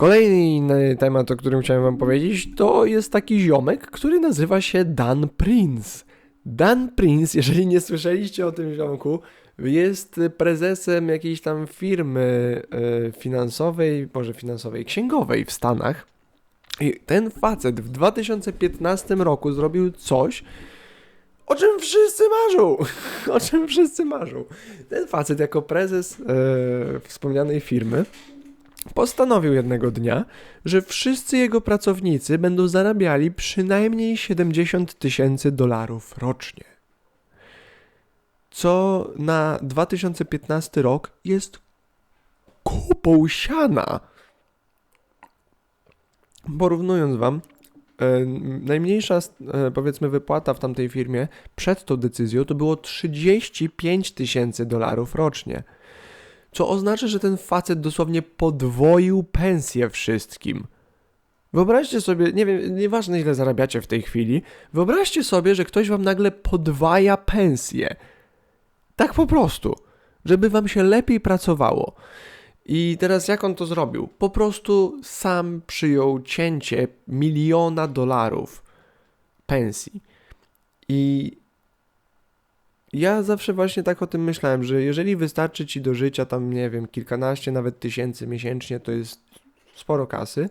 Kolejny temat, o którym chciałem wam powiedzieć, to jest taki ziomek, który nazywa się Dan Prince. Dan Prince, jeżeli nie słyszeliście o tym ziomku, jest prezesem jakiejś tam firmy e, finansowej, może finansowej, księgowej w Stanach. I ten facet w 2015 roku zrobił coś, o czym wszyscy marzą. O czym wszyscy marzą. Ten facet jako prezes e, wspomnianej firmy postanowił jednego dnia, że wszyscy jego pracownicy będą zarabiali przynajmniej 70 tysięcy dolarów rocznie. Co na 2015 rok jest kupą siana. Porównując wam, e, najmniejsza e, powiedzmy wypłata w tamtej firmie przed tą decyzją to było 35 tysięcy dolarów rocznie. Co oznacza, że ten facet dosłownie podwoił pensję wszystkim. Wyobraźcie sobie, nie wiem, nieważne ile zarabiacie w tej chwili, wyobraźcie sobie, że ktoś wam nagle podwaja pensję. Tak po prostu, żeby wam się lepiej pracowało. I teraz jak on to zrobił? Po prostu sam przyjął cięcie miliona dolarów pensji. I ja zawsze właśnie tak o tym myślałem, że jeżeli wystarczy ci do życia tam, nie wiem, kilkanaście nawet tysięcy miesięcznie, to jest sporo kasy,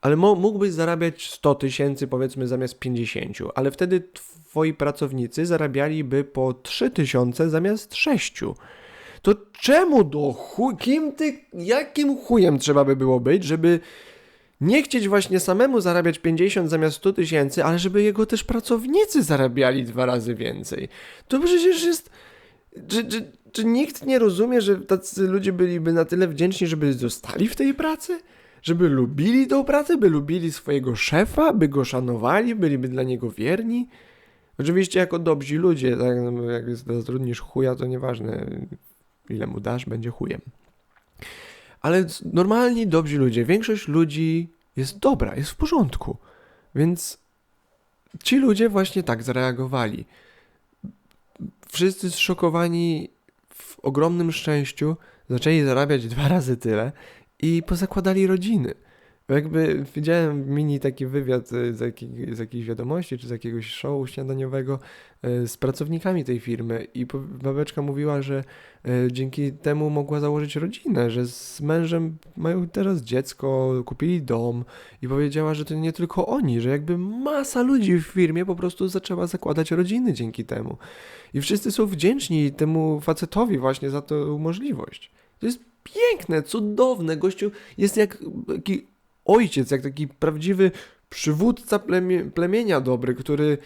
ale mógłbyś zarabiać 100 tysięcy powiedzmy zamiast 50, ale wtedy twoi pracownicy zarabialiby po 3 tysiące zamiast 6. To czemu do chuj, kim ty, jakim chujem trzeba by było być, żeby nie chcieć właśnie samemu zarabiać 50 zamiast 100 tysięcy, ale żeby jego też pracownicy zarabiali dwa razy więcej. To przecież jest... Czy, czy, czy nikt nie rozumie, że tacy ludzie byliby na tyle wdzięczni, żeby zostali w tej pracy? Żeby lubili tą pracę, by lubili swojego szefa, by go szanowali, byliby dla niego wierni? Oczywiście jako dobrzy ludzie, tak, no, jak zatrudnisz chuja, to nieważne ile mu dasz, będzie chujem. Ale normalni, dobrzy ludzie, większość ludzi jest dobra, jest w porządku. Więc ci ludzie właśnie tak zareagowali. Wszyscy zszokowani w ogromnym szczęściu zaczęli zarabiać dwa razy tyle i pozakładali rodziny. Jakby widziałem mini taki wywiad e, z, jakiej, z jakiejś wiadomości, czy z jakiegoś show śniadaniowego e, z pracownikami tej firmy i babeczka mówiła, że e, dzięki temu mogła założyć rodzinę, że z mężem mają teraz dziecko, kupili dom i powiedziała, że to nie tylko oni, że jakby masa ludzi w firmie po prostu zaczęła zakładać rodziny dzięki temu. I wszyscy są wdzięczni temu facetowi właśnie za tę możliwość. To jest piękne, cudowne. Gościu jest jak taki ojciec, jak taki prawdziwy przywódca plemie, plemienia dobry, który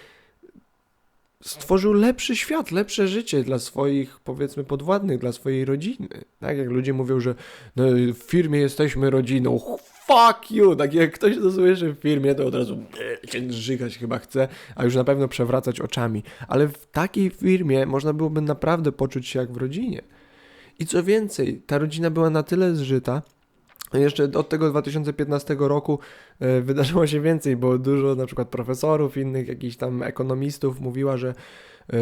stworzył lepszy świat, lepsze życie dla swoich, powiedzmy, podwładnych, dla swojej rodziny. Tak jak ludzie mówią, że no, w firmie jesteśmy rodziną, fuck you! Tak jak ktoś to słyszy w firmie, to od razu cię żygać chyba chce, a już na pewno przewracać oczami. Ale w takiej firmie można byłoby naprawdę poczuć się jak w rodzinie. I co więcej, ta rodzina była na tyle zżyta, jeszcze od tego 2015 roku e, wydarzyło się więcej, bo dużo na przykład profesorów, innych jakichś tam ekonomistów mówiła, że e,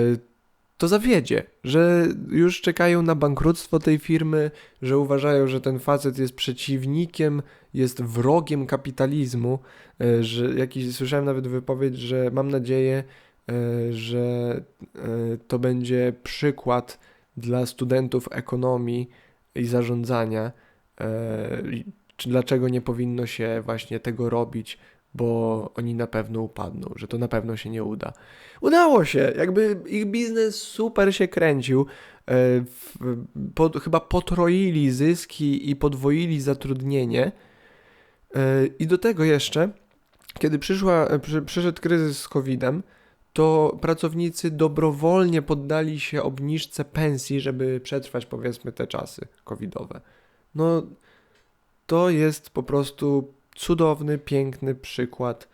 to zawiedzie, że już czekają na bankructwo tej firmy, że uważają, że ten facet jest przeciwnikiem, jest wrogiem kapitalizmu, e, że jakiś, słyszałem nawet wypowiedź, że mam nadzieję, że to będzie przykład dla studentów ekonomii i zarządzania, czy dlaczego nie powinno się właśnie tego robić, bo oni na pewno upadną, że to na pewno się nie uda. Udało się, jakby ich biznes super się kręcił. E, pod, chyba potroili zyski i podwoili zatrudnienie. E, I do tego jeszcze, kiedy przyszła, przy, przyszedł kryzys z COVID-em, to pracownicy dobrowolnie poddali się obniżce pensji, żeby przetrwać powiedzmy te czasy covidowe. No, to jest po prostu cudowny, piękny przykład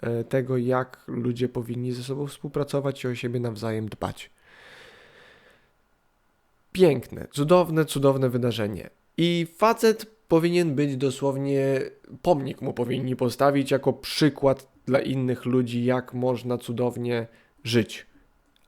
e, tego, jak ludzie powinni ze sobą współpracować i o siebie nawzajem dbać. Piękne, cudowne, cudowne wydarzenie. I facet powinien być dosłownie, pomnik mu powinni postawić jako przykład dla innych ludzi, jak można cudownie żyć.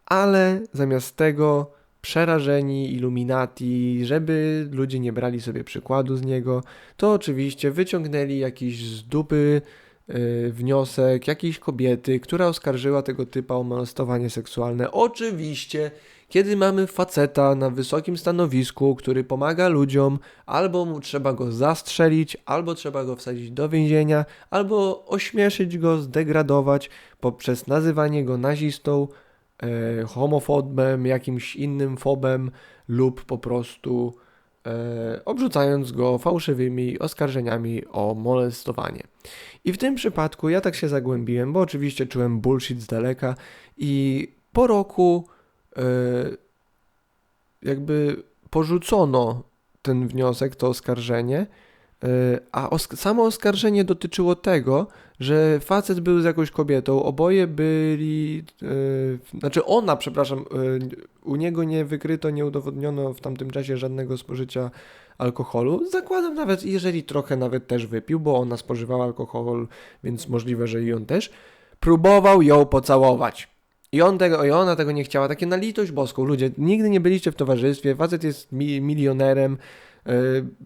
Ale zamiast tego przerażeni Illuminati, żeby ludzie nie brali sobie przykładu z niego, to oczywiście wyciągnęli jakiś z dupy y, wniosek jakiejś kobiety, która oskarżyła tego typa o molestowanie seksualne. Oczywiście, kiedy mamy faceta na wysokim stanowisku, który pomaga ludziom, albo mu trzeba go zastrzelić, albo trzeba go wsadzić do więzienia, albo ośmieszyć go, zdegradować poprzez nazywanie go nazistą, homofobem, jakimś innym fobem lub po prostu e, obrzucając go fałszywymi oskarżeniami o molestowanie. I w tym przypadku ja tak się zagłębiłem, bo oczywiście czułem bullshit z daleka i po roku e, jakby porzucono ten wniosek, to oskarżenie, e, a osk- samo oskarżenie dotyczyło tego, że facet był z jakąś kobietą, oboje byli, e, znaczy ona, przepraszam, e, u niego nie wykryto, nie udowodniono w tamtym czasie żadnego spożycia alkoholu. Zakładam nawet, jeżeli trochę nawet też wypił, bo ona spożywała alkohol, więc możliwe, że i on też. Próbował ją pocałować. I, on tego, I ona tego nie chciała. Takie na litość boską. Ludzie, nigdy nie byliście w towarzystwie. Facet jest mi, milionerem, yy,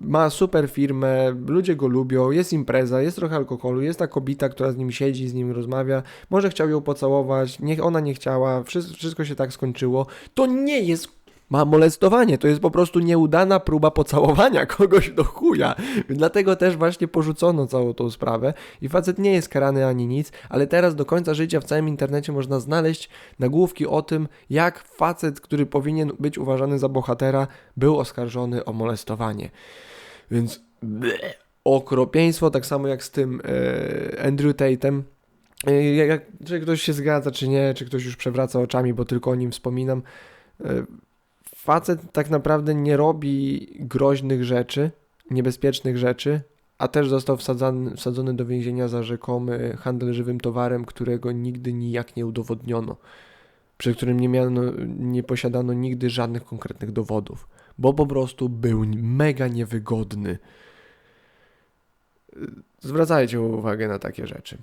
ma super firmę, ludzie go lubią, jest impreza, jest trochę alkoholu, jest ta kobieta, która z nim siedzi, z nim rozmawia. Może chciał ją pocałować, niech ona nie chciała, wszystko się tak skończyło. To nie jest ma molestowanie, to jest po prostu nieudana próba pocałowania kogoś do chuja. Dlatego też właśnie porzucono całą tą sprawę i facet nie jest karany ani nic, ale teraz do końca życia w całym internecie można znaleźć nagłówki o tym, jak facet, który powinien być uważany za bohatera, był oskarżony o molestowanie. Więc bleh, okropieństwo, tak samo jak z tym e, Andrew Tatem. E, jak, czy ktoś się zgadza, czy nie, czy ktoś już przewraca oczami, bo tylko o nim wspominam. E, facet tak naprawdę nie robi groźnych rzeczy, niebezpiecznych rzeczy, a też został wsadzany, wsadzony do więzienia za rzekomy handel żywym towarem, którego nigdy nijak nie udowodniono, przy którym nie, miano, nie posiadano nigdy żadnych konkretnych dowodów, bo po prostu był mega niewygodny. Zwracajcie uwagę na takie rzeczy.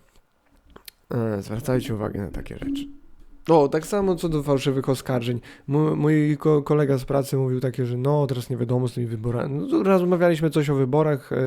E, Zwracajcie uwagę na takie rzeczy. O, tak samo co do fałszywych oskarżeń. Mój, mój ko- kolega z pracy mówił takie, że no, teraz nie wiadomo z tymi wyborami. No, rozmawialiśmy coś o wyborach. e,